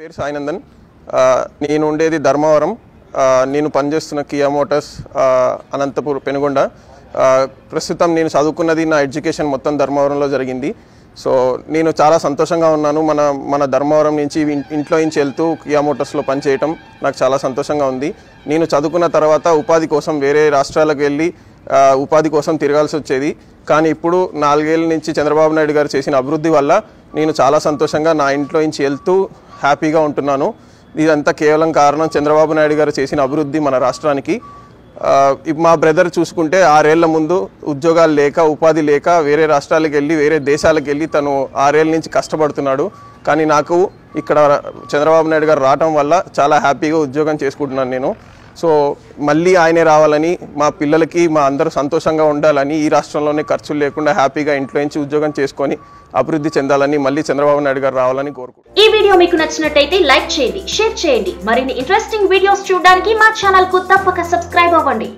పేరు సాయినందన్. నేను ఉండేది ధర్మవరం. నేను పనిచేస్తున్న కియా మోటార్స్ అనంతపూర్ పెనుగొండ. ప్రస్తుతం నేను చదువుకున్నది నా ఎడ్యుకేషన్ మొత్తం ధర్మవరంలో జరిగింది. సో నేను చాలా సంతోషంగా ఉన్నాను. మన మన ధర్మవరం నుంచి ఇంట్లో నుంచి వెళ్తూ కియా మోటార్స్లో పనిచేయటం నాకు చాలా సంతోషంగా ఉంది. నేను చదువుకున్న తర్వాత ఉపాధి కోసం వేరే రాష్ట్రాలకు వెళ్ళి ఉపాధి కోసం తిరగాల్సి వచ్చేది. కానీ ఇప్పుడు నాలుగేళ్ళ నుంచి చంద్రబాబు నాయుడు గారు చేసిన అభివృద్ధి వల్ల నేను చాలా సంతోషంగా నా ఇంట్లో నుంచి వెళ్తూ హ్యాపీగా ఉంటున్నాను. ఇదంతా కేవలం కారణం చంద్రబాబు నాయుడు గారు చేసిన అభివృద్ధి మన రాష్ట్రానికి. మా బ్రదర్ చూసుకుంటే ఆరేళ్ళ ముందు ఉద్యోగాలు లేక ఉపాధి లేక వేరే రాష్ట్రాలకు వెళ్ళి వేరే దేశాలకు వెళ్ళి తను ఆరేళ్ళ నుంచి కష్టపడుతున్నాడు. కానీ నాకు ఇక్కడ చంద్రబాబు నాయుడు గారు రావటం వల్ల చాలా హ్యాపీగా ఉద్యోగం చేసుకుంటున్నాను నేను. సో మళ్ళీ ఆయనే రావాలని మా పిల్లలకి మా అందరూ సంతోషంగా ఉండాలని ఈ రాష్ట్రంలోనే ఖర్చులు లేకుండా హ్యాపీగా ఇంట్లో నుంచి ఉద్యోగం చేసుకొని అభివృద్ధి చెందాలని మళ్ళీ చంద్రబాబు నాయుడు గారు రావాలని కోరుకుంటున్నాను. ఈ వీడియో మీకు నచ్చినట్టయితే లైక్ చేయండి షేర్ చేయండి. మరిన్ని ఇంట్రెస్టింగ్ వీడియోస్ చూడడానికి మా ఛానల్కు తప్పక సబ్స్క్రైబ్ అవ్వండి.